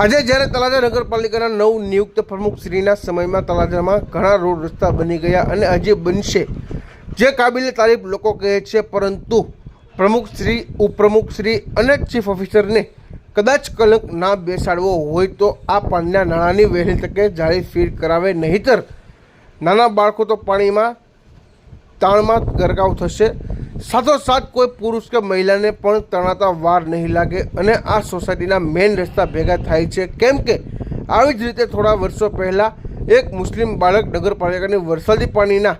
આજે જ્યારે તળાજા નગરપાલિકાના નવ નિયુક્ત પ્રમુખશ્રીના સમયમાં તળાજામાં ઘણા રોડ રસ્તા બની ગયા અને હજી બનશે. જે કાબિલે તારીફ લોકો કહે છે, પરંતુ પ્રમુખશ્રી ઉપપ્રમુખશ્રી અને ચીફ ઓફિસરને કદાચ કલંક ના બેસાડવો હોય તો આ પાણીના નાણાંની વહેલી તકે જાળી ફીર કરાવે, નહીતર નાના બાળકો તો પાણીમાં તાણમાં ગરકાવ થશે. સાથોસાથ કોઈ પુરુષ કે મહિલાને પણ તણાતા વાર નહીં લાગે અને આ સોસાયટીના મેઇન રસ્તા ભેગા થાય છે. કેમ કે આવી જ રીતે થોડા વર્ષો પહેલાં એક મુસ્લિમ બાળક નગરપાલિકાની વરસાદી પાણીના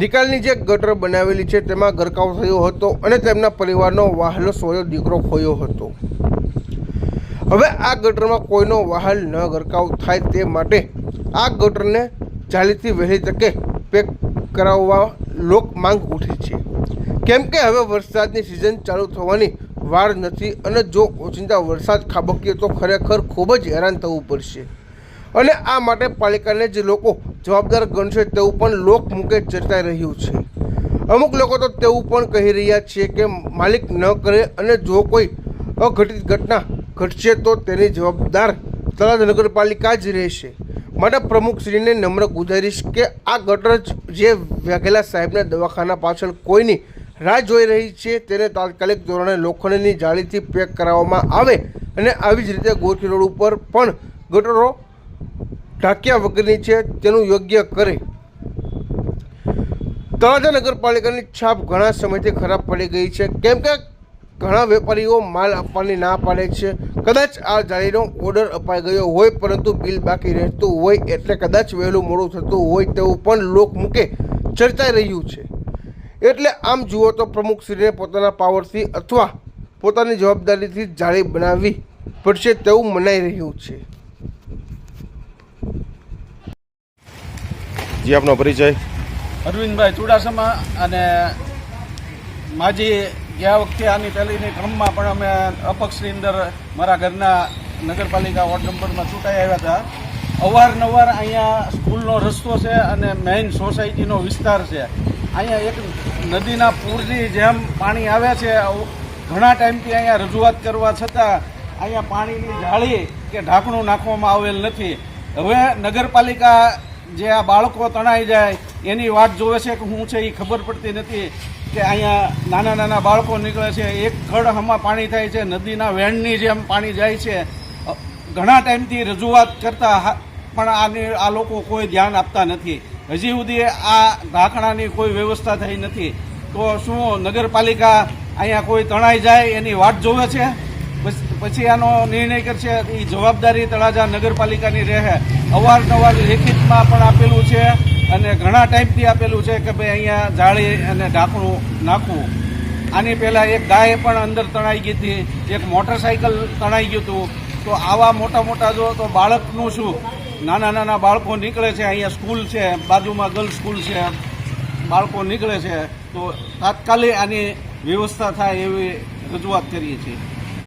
નિકાલની જે ગટર બનાવેલી છે, તેમાં ગરકાવ થયો હતો અને તેમના પરિવારનો વહાલો સોયો દીકરો ખોયો હતો. હવે આ ગટરમાં કોઈનો વહાલ ન ગરકાવ થાય તે માટે આ ગટરને જાળીથી વહેલી તકે પેક કરાવવા લોક માંગ ઉઠી છે. કેમ કે હવે વરસાદની સિઝન ચાલુ થવાની વાર નથી અને જો ઓચિંતા વરસાદ ખાબકીએ તો ખરેખર ખૂબ જ હેરાન થવું પડશે. અને આ માટે પાલિકાને જ લોકો જવાબદાર ગણશે તેવું પણ લોક મુકે ચર્ચાઈ રહ્યું છે. અમુક લોકો તો તેવું પણ કહી રહ્યા છે કે માલિક ન કરે અને જો કોઈ અઘટિત ઘટના ઘટશે તો તેની જવાબદાર તળાજ નગરપાલિકા જ રહેશે. માટે પ્રમુખશ્રીને નમ્ર ગુજારીશ કે આ ગટર જે વાઘેલા સાહેબના દવાખાના પાછળ કોઈની રાહ જોઈ રહી છે તેને તાત્કાલિક ધોરણે લોખંડની જાળીથી પેક કરાવવામાં આવે અને આવી જ રીતે ગોરખી રોડ ઉપર પણ ગટરો ઢાંક્યા વગરની છે તેનું યોગ્ય કરે. તળાજા નગરપાલિકાની છાપ ઘણા સમયથી ખરાબ પડી ગઈ છે. કેમ કે ઘણા વેપારીઓ માલ આપવાની ના પાડે છે. કદાચ આ જાળીનો ઓર્ડર અપાઈ ગયો હોય પરંતુ બિલ બાકી રહેતું હોય એટલે કદાચ વહેલું મોડું થતું હોય તેવું પણ લોકમુખે ચર્ચાઈ રહ્યું છે. એટલે આમ જુઓ તો પ્રમુખશ્રીને પોતાના પાવરથી અથવા પોતાની જવાબદારીથી જાળી બનાવવી પડશે તેવું મનાઈ રહ્યું છે. જી, આપનો પરિચય. અરવિંદભાઈ ચુડાસમા અને માજી ગયા વખતે આની પહેલીની ક્રમમાં પણ અમે અપક્ષની અંદર મારા ઘરના નગરપાલિકા વોર્ડ નંબરમાં ચૂંટાઈ આવ્યા હતા. અવારનવાર અહીંયા સ્કૂલનો રસ્તો છે અને મેઇન સોસાયટીનો વિસ્તાર છે. અહીંયા એક નદીના પૂરની જેમ પાણી આવે છે. ઘણા ટાઈમથી અહીંયા રજૂઆત કરવા છતાં અહીંયા પાણીની જાળી કે ઢાંકણું નાખવામાં આવેલ નથી. હવે નગરપાલિકા જે આ બાળકો તણાઈ જાય એની વાત જોવે છે કે શું છે એ ખબર પડતી નથી કે અહીંયા નાના નાના બાળકો નીકળે છે. એક ખડ હમાં પાણી થાય છે. નદીના વેણની જેમ પાણી જાય છે. ઘણા ટાઈમથી રજૂઆત કરતા પણ આની, આ લોકો કોઈ ધ્યાન આપતા નથી. હજી સુધી આ ઢાંકણાની કોઈ વ્યવસ્થા થઈ નથી. તો શું નગરપાલિકા અહીંયા કોઈ તણાઈ જાય એની વાટ જોવે છે? પછી આનો નિર્ણય કરશે એ જવાબદારી તળાજા નગરપાલિકાની રહે. અવારનવાર લેખિતમાં પણ આપેલું છે અને ઘણા ટાઈમથી આપેલું છે કે ભાઈ અહીંયા જાળી અને ઢાંકણું નાખવું. આની પહેલાં એક ગાય પણ અંદર તણાઈ ગઈ હતી, એક મોટરસાઇકલ તણાઈ ગયું હતું. તો આવા મોટા મોટા જો તો બાળકનું શું? નાના નાના બાળકો નીકળે છે, અહીંયા સ્કૂલ છે, બાજુમાં ગર્લ્સ સ્કૂલ છે, બાળકો નીકળે છે. તો તાત્કાલિક આની વ્યવસ્થા થાય એવી રજૂઆત કરીએ છીએ.